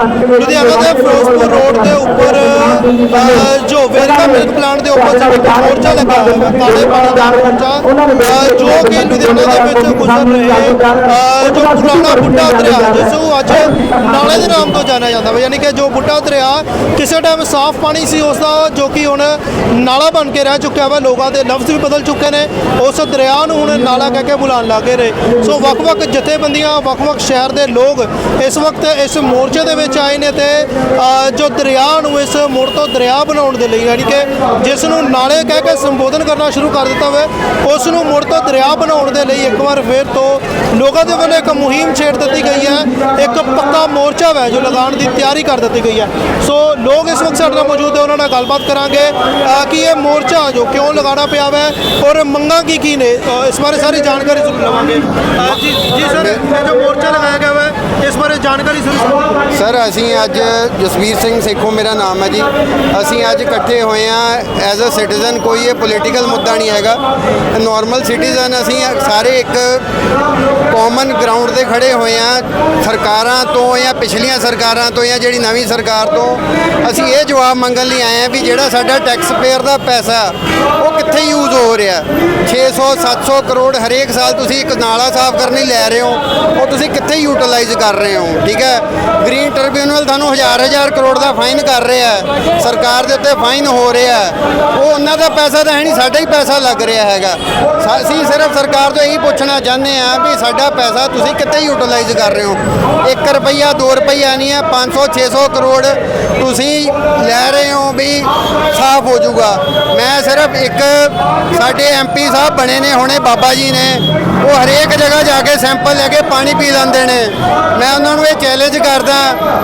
ਲੁਧਿਆਣਾ ਦੇ ਫਿਰੋਜ਼ਪੁਰ ਰੋਡ ਦੇ ਉੱਪਰ ਜੋ ਵੇਰਕਾ ਮਿਲਕ ਪਲਾਂਟ ਦੇ ਉੱਪਰ ਇੱਕ ਮੋਰਚਾ ਲੱਗਾ ਹੋਇਆ ਕਾਲੇ ਪਾਣੀ ਦਾ ਮੋਰਚਾ ਜੋ ਕਿ ਲੁਧਿਆਣਾ ਦੇ ਵਿੱਚ ਗੁਜ਼ਰ ਰਹੇ ਜੋ ਪੁਰਾਣਾ ਬੁੱਢਾ ਦਰਿਆ ਜਿਸ ਨੂੰ ਅੱਜ ਨਾਲੇ ਦੇ ਨਾਮ ਤੋਂ ਜਾਣਿਆ ਜਾਂਦਾ ਹੈ ਯਾਨੀ ਕਿ ਜੋ ਬੁੱਢਾ ਦਰਿਆ ਕਿਸੇ ਟਾਈਮ ਸਾਫ਼ ਪਾਣੀ ਸੀ ਉਸ ਦਾ ਜੋ ਕਿ ਹੁਣ ਨਾਲਾ ਬਣ ਕੇ ਰਹਿ ਚੁੱਕਿਆ ਵਾ ਲੋਕਾਂ ਦੇ ਲਫ਼ਜ਼ ਵੀ ਬਦਲ ਚੁੱਕੇ ਨੇ ਉਸ ਦਰਿਆ ਨੂੰ ਹੁਣ ਨਾਲਾ ਕਹਿ ਕੇ ਬੁਲਾਉਣ ਲੱਗੇ ਨੇ। ਸੋ ਵੱਖ-ਵੱਖ ਜਥੇਬੰਦੀਆਂ ਵੱਖ-ਵੱਖ ਸ਼ਹਿਰ ਦੇ ਲੋਕ ਇਸ ਵਕਤ ਇਸ ਮੋਰਚੇ ਦੇ ਵਿੱਚ ਆਏ ਨੇ ਤੇ ਜੋ ਦਰਿਆ ਨੂੰ ਇਸ ਮੋੜ ਤੋਂ ਦਰਿਆ ਬਣਾਉਣ ਦੇ ਲਈ ਯਾਨੀ ਕਿ ਜਿਸ ਨੂੰ ਨਾਲੇ ਕਹਿ ਕੇ ਸੰਬੋਧਨ ਕਰਨਾ ਸ਼ੁਰੂ ਕਰ ਦਿੱਤਾ ਵੇ ਉਸ ਨੂੰ ਮੋੜ ਤੋਂ ਦਰਿਆ ਬਣਾਉਣ ਦੇ ਲਈ ਇੱਕ ਵਾਰ ਫਿਰ ਤੋਂ ਲੋਕਾਂ ਦੇ ਵੱਲੋਂ ਇੱਕ ਮੁਹਿੰਮ ਛੇੜ ਦਿੱਤੀ ਗਈ ਹੈ ਇੱਕ ਪੱਕਾ ਮੋਰਚਾ ਹੈ ਜੋ ਲਗਾਉਣ ਦੀ ਤਿਆਰੀ ਕਰ ਦਿੱਤੀ ਗਈ ਹੈ। ਸੋ ਲੋਕ ਇਸ ਵਕਤ ਸਾਡੇ ਨਾਲ ਮੌਜੂਦ ਹੈ ਉਹਨਾਂ ਨਾਲ ਗੱਲਬਾਤ ਕਰਾਂਗੇ ਕਿ ਇਹ ਮੋਰਚਾ ਜੋ ਕਿਉਂ ਲਗਾਉਣਾ ਪਿਆ ਵੈ ਔਰ ਮੰਗਾਂ ਕੀ ਕੀ ਨੇ ਇਸ ਬਾਰੇ ਸਾਰੀ ਜਾਣਕਾਰੀ ਜ਼ਰੂਰ ਲਵਾਂਗੇ। ਅ, ਜੀ ਜੀ ਸਰ ਇਹ ਜੋ ਮੋਰਚਾ ਲਗਾਇਆ ਗਿਆ ਹੈ ਜਾਣਕਾਰੀ ਜ਼ਰੂਰ ਸਰ, ਅਸੀਂ ਅੱਜ ਜਸਵੀਰ ਸਿੰਘ ਸੇਖੋ ਮੇਰਾ ਨਾਮ ਹੈ ਜੀ। ਅਸੀਂ ਅੱਜ ਇਕੱਠੇ ਹੋਏ ਆ ਐਜ਼ ਅ ਸਿਟੀਜ਼ਨ ਕੋਈ ਇਹ ਪੋਲੀਟੀਕਲ ਮੁੱਦਾ ਨਹੀਂ ਹੈਗਾ। ਨਾਰਮਲ ਸਿਟੀਜ਼ਨ ਅਸੀਂ ਸਾਰੇ ਇੱਕ ਕਾਮਨ ਗਰਾਊਂਡ ਤੇ ਖੜੇ ਹੋਏ ਆ ਸਰਕਾਰਾਂ ਤੋਂ ਜਾਂ ਪਿਛਲੀਆਂ ਸਰਕਾਰਾਂ ਤੋਂ ਜਾਂ ਜਿਹੜੀ ਨਵੀਂ ਸਰਕਾਰ ਤੋਂ ਅਸੀਂ ਇਹ ਜਵਾਬ ਮੰਗਣ ਲਈ ਆਏ ਆ ਵੀ ਜਿਹੜਾ ਸਾਡਾ ਟੈਕਸ ਪੇਅਰ ਦਾ ਪੈਸਾ, ਉਹ ਕਿੱਥੇ ਯੂਜ਼ ਹੋ ਰਿਹਾ? 600 700 ਕਰੋੜ ਹਰੇਕ ਸਾਲ ਤੁਸੀਂ ਇੱਕ ਨਾਲਾ ਸਾਫ਼ ਕਰਨ ਲਈ ਲੈ ਰਹੇ ਹੋ, ਉਹ ਤੁਸੀਂ ਕਿੱਥੇ ਯੂਟਿਲਾਈਜ਼ ਕਰ ਰਹੇ ਹੋ? ਠੀਕ ਹੈ? ਗ੍ਰੀਨ ਟ੍ਰਿਬਿਊਨਲ ਤੁਹਾਨੂੰ ਹਜ਼ਾਰ ਹਜ਼ਾਰ ਕਰੋੜ ਦਾ ਫਾਈਨ ਕਰ ਰਿਹਾ ਹੈ, ਸਰਕਾਰ ਦੇ ਉੱਤੇ ਫਾਈਨ ਹੋ ਰਿਹਾ ਉਹ ਉਹਨਾਂ ਦਾ ਪੈਸਾ ਤਾਂ ਹੈ ਨਹੀਂ, ਸਾਡਾ ਹੀ ਪੈਸਾ ਲੱਗ ਰਿਹਾ ਹੈਗਾ। ਅਸੀਂ ਸਿਰਫ ਸਰਕਾਰ ਤੋਂ ਇਹੀ ਪੁੱਛਣਾ ਚਾਹੁੰਦੇ ਆ ਵੀ ਸਾਡਾ ਪੈਸਾ ਤੁਸੀਂ ਕਿੱਥੇ ਯੂਟਿਲਾਈਜ਼ ਕਰ ਰਹੇ ਹੋ? 1 ਰੁਪਈਆ 2 ਰੁਪਈਆ ਨਹੀਂ ਹੈ 500 600 ਕਰੋੜ ਤੁਸੀਂ ਲੈ ਰਹੇ ਹੋ ਵੀ ਸਾਫ਼ ਹੋ ਜਾਊਗਾ। ਮੈਂ ਸਿਰਫ ਇੱਕ ਸਾਡੇ ਐਮਪੀ ਸਾਹਿਬ ਬਣੇ ਨੇ, ਹੁਣੇ ਬਾਬਾ ਜੀ ਨੇ। ਉਹ ਹਰੇਕ ਜਗ੍ਹਾ ਜਾ ਕੇ ਸੈਂਪਲ ਲੈ ਕੇ ਪਾਣੀ ਪੀ ਲੈਂਦੇ ਨੇ। ਮੈਂ ਉਹਨਾਂ ਨੂੰ ਇਹ ਚੈਲੰਜ ਕਰਦਾ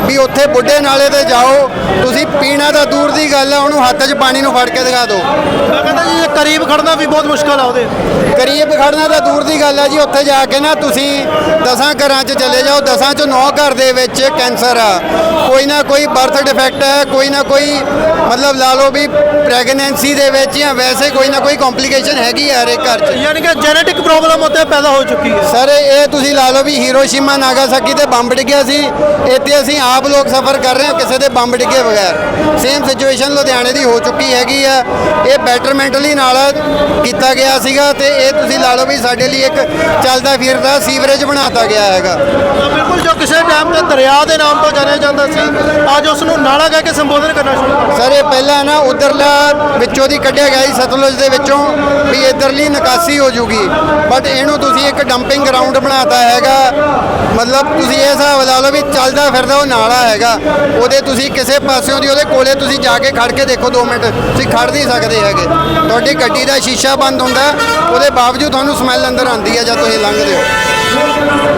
ਵੀ ਉੱਥੇ ਬੁੱਢੇ ਨਾਲੇ ਤੇ ਜਾਓ। ਤੁਸੀਂ ਪੀਣਾ ਤਾਂ ਦੂਰ ਦੀ ਗੱਲ ਆ, ਉਹਨੂੰ ਹੱਥ 'ਚ ਪਾਣੀ ਨੂੰ ਫੜ ਕੇ ਦਿਖਾ ਦਿਓ। ਕਰੀਬ ਖੜਨਾ ਵੀ ਬਹੁਤ ਮੁਸ਼ਕਲ ਆ ਉਹਦੇ। ਕਰੀਬ ਖੜਨਾ ਤਾਂ ਦੂਰ ਦੀ ਗੱਲ ਹੈ ਜੀ ਉੱਥੇ ਜਾ ਕੇ ਨਾ ਤੁਸੀਂ ਦਸਾਂ ਘਰਾਂ 'ਚ ਚਲੇ ਜਾਓ ਦਸਾਂ 'ਚੋਂ ਨੌ ਘਰ ਦੇ ਵਿੱਚ ਕੈਂਸਰ ਆ। ਕੋਈ ਨਾ ਕੋਈ ਬਰਥ ਡਿਫੈਕਟ ਹੈ ਕੋਈ ਨਾ ਕੋਈ ਮਤਲਬ ਲਾ ਲਓ ਵੀ ਪ੍ਰੈਗਨੈਂਸੀ ਦੇ ਵਿੱਚ ਜਾਂ ਵੈਸੇ ਕੋਈ ਨਾ ਕੋਈ ਕੰਪਲਿਕੇਸ਼ਨ ਹੈਗੀ ਹੈ ਹਰੇਕ ਘਰ 'ਚ। ਯਾਨੀ ਕਿ ਜੈਨੇਟਿਕ ਪ੍ਰੋਬਲਮ ਉੱਤੇ ਪੈਦਾ ਹੋ ਚੁੱਕੀ ਹੈ। ਸਰ ਇਹ ਤੁਸੀਂ ਲਾ ਲਓ ਵੀ ਹੀਰੋਸ਼ੀਮਾ ਨਾਗਾਸਾਕੀ ਤੇ ਬੰਬ ਡਿੱਗਿਆ ਸੀ ਇੱਥੇ ਅਸੀਂ ਆਪ ਲੋਕ ਸਫਰ ਕਰ ਰਹੇ ਹਾਂ ਕਿਸੇ ਦੇ ਬੰਬ ਡਿੱਗੇ ਬਗੈਰ। ਸੇਮ ਸਿਚੁਏਸ਼ਨ ਲੁਧਿਆਣੇ ਦੀ ਹੋ ਚੁੱਕੀ ਹੈਗੀ ਆ। ਇਹ ਬੈਟਰਮੈਂਟਲੀ ਨਾਲ ਕੀਤਾ ਗਿਆ ਸੀਗਾ ਤੇ ਇਹ ਤੁਸੀਂ ਲਾ ਲਓ ਵੀ ਸਾਡੇ ਲਈ ਇੱਕ ਚੱਲਦਾ ਫਿਰਦਾ ਸੀਵਰੇਜ ਬਣਾਤਾ ਗਿਆ ਹੈਗਾ। ਬਿਲਕੁਲ ਜੋ ਕਿਸੇ ਟਾਈਮ ਤੇ ਦਰਿਆ ਦੇ ਨਾਮ ਤੋਂ ਜਾਣਿਆ ਜਾਂਦਾ ਸੀ ਅੱਜ ਉਸ ਨੂੰ ਨਾਲਾ ਕਹਿ ਕੇ ਸੰਬੋਧਨ ਕਰਨਾ ਸ਼ੁਰੂ। ਸਰ ਇਹ ਪਹਿਲਾਂ ਨਾ ਉਧਰਲਾ ਵਿੱਚੋਂ ਦੀ ਕੱਢਿਆ ਗਿਆ ਸੀ ਸਤਲੁਜ ਦੇ ਵਿੱਚੋਂ ਵੀ ਇਧਰਲੀ ਨਿਕਾਸੀ ਹੋ ਜੂਗੀ। ਬਟ ਇਹਨੂੰ ਤੁਸੀਂ ਇੱਕ ਡੰਪਿੰਗ ਗਰਾਊਂਡ ਬਣਾਤਾ ਹੈਗਾ। ਮਤਲਬ ਤੁਸੀਂ ਇਹ ਹਿਸਾਬ ਲਾ ਲਓ ਵੀ ਚੱਲਦਾ ਫਿਰਦਾ ਉਹ ਨਾਲਾ ਹੈਗਾ। ਉਹਦੇ ਤੁਸੀਂ ਕਿਸੇ ਪਾਸਿਓਂ ਦੀ ਉਹਦੇ ਕੋਲੇ ਤੁਸੀਂ ਜਾ ਕੇ ਖੜ ਕੇ ਦੇਖੋ 2 ਮਿੰਟ। ਤੁਸੀਂ ਖੜ ਨਹੀਂ ਸਕਦੇ ਹੈਗੇ। ਤੁਹਾਡੀ ਗੱਡੀ ਦਾ ਸ਼ੀਸ਼ਾ ਬੰਦ ਹੁੰਦਾ ਉਹਦੇ ਬਾਵਜੂਦ ਤੁਹਾਨੂੰ ਸਮੈਲ ਅੰਦਰ ਆਉਂਦੀ ਹੈ ਜਦ ਤੁਸੀਂ ਲੰਘਦੇ ਹੋ।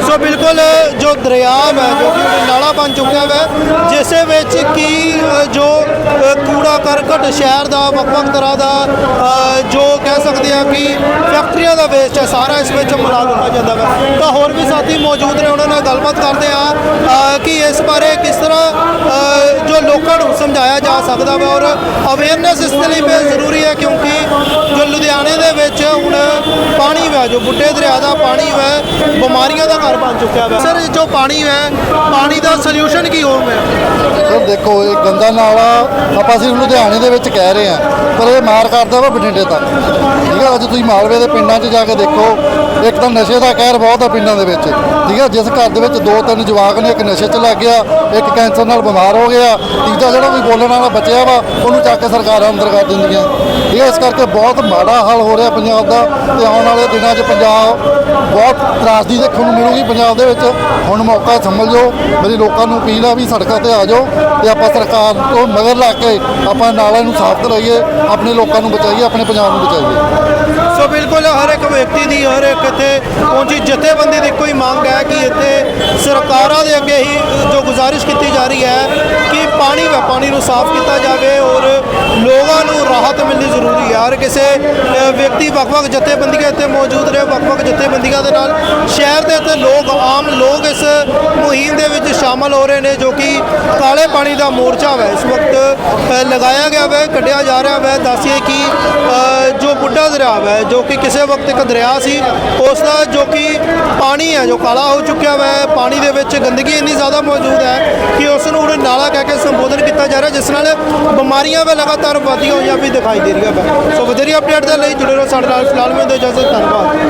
ਸੋ ਬਿਲਕੁਲ ਜੋ ਦਰਿਆ ਹੈ ਜੋ ਕਿ ਨਾਲਾ ਬਣ ਚੁੱਕਿਆ ਹੈ ਜਿਸ ਵਿੱਚ ਕੀ ਜੋ ਕੂੜਾ ਕਰਕਟ ਸ਼ਹਿਰ ਦਾ, ਵੱਖ-ਵੱਖ ਤਰ੍ਹਾਂ ਦਾ ਜੋ ਕਹਿ ਸਕਦੇ ਆ ਕਿ ਫੈਕਟਰੀਆਂ ਦਾ ਵੇਸਟ ਹੈ ਸਾਰਾ ਇਸ ਵਿੱਚ ਮਿਲਾ ਦਿੱਤਾ ਜਾਂਦਾ ਹੈ ਤਾਂ ਹੋਰ ਵੀ ਸਾਥੀ ਮੌਜੂਦ ਨੇ, ਉਹਨਾਂ ਨਾਲ ਗੱਲਬਾਤ ਕਰਦੇ ਆ ਕਿ ਇਸ ਬਾਰੇ ਕਿਸ ਤਰ੍ਹਾਂ ਜੋ ਲੋਕਾਂ ਨੂੰ ਸਮਝਾਇਆ ਜਾ ਸਕਦਾ ਹੈ ਔਰ ਅਵੇਅਰਨੈਸ ਇਸ ਦੇ ਲਈ ਬੇਹੱਦ ਜ਼ਰੂਰੀ ਹੈ ਕਿਉਂਕਿ ਜੋ ਲੁਧਿਆਣੇ ਦੇ ਵਿੱਚ ਹੁਣ ਪਾਣੀ ਹੈ ਜੋ ਬੁੱਢੇ ਦਰਿਆ ਦਾ ਪਾਣੀ ਹੈ ਬਿਮਾਰੀਆਂ ਦਾ ਘਰ ਬਣ ਚੁੱਕਿਆ ਹੈ ਸਰ, ਜੋ ਪਾਣੀ ਹੈ ਪਾਣੀ ਦਾ ਸੋਲੂਸ਼ਨ ਕੀ ਹੋਊਗਾ ਸਰ, ਦੇਖੋ, ਇਹ ਗੰਦਾ ਨਾਲਾ ਆਪਾਂ ਸਿਰਫ ਲੁਧਿਆਣੇ ਦੇ ਵਿੱਚ ਕਹਿ ਰਹੇ ਹਾਂ, ਪਰ ਇਹ ਮਾਰ ਕਰਦਾ ਵਾ ਬਠਿੰਡੇ ਤੱਕ। ਠੀਕ ਹੈ ਅੱਜ ਤੁਸੀਂ ਮਾਲਵੇ ਦੇ ਪਿੰਡਾਂ 'ਚ ਜਾ ਕੇ ਦੇਖੋ, ਇੱਕ ਤਾਂ ਨਸ਼ੇ ਦਾ ਕਹਿਰ ਬਹੁਤ ਆ ਪਿੰਡਾਂ ਦੇ ਵਿੱਚ, ਠੀਕ ਹੈ ਜਿਸ ਘਰ ਦੇ ਵਿੱਚ ਦੋ ਤਿੰਨ ਜਵਾਕ ਨੇ, ਇੱਕ ਨਸ਼ੇ 'ਚ ਲੱਗ ਗਿਆ, ਇੱਕ ਕੈਂਸਰ ਨਾਲ ਬਿਮਾਰ ਹੋ ਗਿਆ, ਤੀਜਾ ਜਿਹੜਾ ਵੀ ਬੋਲਣ ਵਾਲਾ ਬਚਿਆ ਵਾ, ਉਹਨੂੰ ਚੱਕ ਕੇ ਸਰਕਾਰਾਂ ਅੰਦਰ ਕਰ ਦਿੰਦੀਆਂ। ਠੀਕ ਇਸ ਕਰਕੇ ਬਹੁਤ ਮਾੜਾ ਹਾਲ ਹੋ ਰਿਹਾ ਪੰਜਾਬ ਦਾ, ਤੇ ਆਉਣ ਵਾਲੇ ਦਿਨਾਂ 'ਚ ਪੰਜਾਬ ਬਹੁਤ ਤਰਾਸਦੀ ਦੇਖਣ ਨੂੰ ਮਿਲੂਗੀ ਪੰਜਾਬ ਦੇ ਵਿੱਚ। ਹੁਣ ਮੌਕਾ ਸੰਭਲ ਲਓ ਮੇਰੀ ਲੋਕਾਂ ਨੂੰ ਅਪੀਲ ਆ ਵੀ ਸੜਕਾਂ ਤੇ ਆ ਜਾਓ, ਤੇ ਆਪਾਂ ਸਰਕਾਰ ਤੋਂ ਮਗਰ ਲਾ ਕੇ ਆਪਾਂ ਨਾਲਿਆਂ ਨੂੰ ਸਾਫ਼ ਕਰਾਈਏ, ਆਪਣੇ ਲੋਕਾਂ ਨੂੰ ਬਚਾਈਏ, ਆਪਣੇ ਪੰਜਾਬ ਨੂੰ ਬਚਾਈਏ। ਸੋ ਬਿਲਕੁਲ ਹਰ ਇੱਕ ਵਿਅਕਤੀ ਦੀ, ਹਰ ਇੱਕ ਇੱਥੇ ਪਹੁੰਚੀ ਜਥੇਬੰਦੀ ਦੀ ਇੱਕੋ ਹੀ ਮੰਗ ਹੈ ਕਿ ਇੱਥੇ ਸਰਕਾਰਾਂ ਦੇ ਅੱਗੇ ਹੀ ਜੋ ਗੁਜ਼ਾਰਿਸ਼ ਕੀਤੀ ਜਾ ਰਹੀ ਹੈ ਕਿ ਪਾਣੀ ਵਾ, ਪਾਣੀ ਨੂੰ ਸਾਫ਼ ਕੀਤਾ ਜਾਵੇ ਔਰ ਲੋਕਾਂ ਨੂੰ ਰਾਹਤ ਮਿਲਣੀ ਜ਼ਰੂਰੀ ਹੈ। ਹਰ ਕਿਸੇ ਵਿਅਕਤੀ ਵੱਖ-ਵੱਖ ਜਥੇਬੰਦੀਆਂ ਇੱਥੇ ਮੌਜੂਦ ਰਹੇ ਵੱਖ-ਵੱਖ ਜਥੇਬੰਦੀਆਂ ਦੇ ਨਾਲ ਸ਼ਹਿਰ ਦੇ ਇੱਥੇ ਲੋਕ, ਆਮ ਲੋਕ ਇਸ ਮੁਹਿੰਮ ਦੇ ਵਿੱਚ ਸ਼ਾਮਲ ਹੋ ਰਹੇ ਨੇ ਜੋ ਕਿ ਕਾਲੇ ਪਾਣੀ ਦਾ ਮੋਰਚਾ ਹੈ ਇਸ ਵਕਤ ਲਗਾਇਆ ਗਿਆ ਹੈ ਕੱਢਿਆ ਜਾ ਰਿਹਾ ਹੈ ਦੱਸਿਏ ਕਿ ਜੋ ਬੁੱਢਾ ਦਰਿਆ ਹੈ ਜੋ ਕਿ ਕਿਸੇ ਵਕਤ ਇੱਕ ਦਰਿਆ ਸੀ, ਉਸ ਦਾ ਜੋ ਕਿ ਪਾਣੀ ਹੈ, ਜੋ ਕਾਲਾ ਹੋ ਚੁੱਕਿਆ ਹੈ ਪਾਣੀ ਦੇ ਵਿੱਚ ਗੰਦਗੀ ਇੰਨੀ ਜ਼ਿਆਦਾ ਮੌਜੂਦ ਹੈ ਕਿ ਉਸ ਨੂੰ ਹੁਣ ਨਾਲਾ ਕਹਿ ਕੇ ਸੰਬੋਧਨ ਕੀਤਾ ਜਾ ਰਿਹਾ, ਜਿਸ ਨਾਲ ਬਿਮਾਰੀਆਂ ਵੀ ਲਗਾਤਾਰ ਵਧਦੀਆਂ ਹੋਈਆਂ ਵੀ ਦਿਖਾਈ ਦੇ ਰਹੀਆਂ ਵਾ। ਸੋ ਵਧੇਰੀ ਅਪਡੇਟ ਦੇ ਲਈ ਜੁੜੇ ਰਹੋ ਸਾਡੇ ਨਾਲ, ਫਿਲਹਾਲ ਮੈਂ ਦੇ ਇਜਾਜ਼ਤ, ਧੰਨਵਾਦ।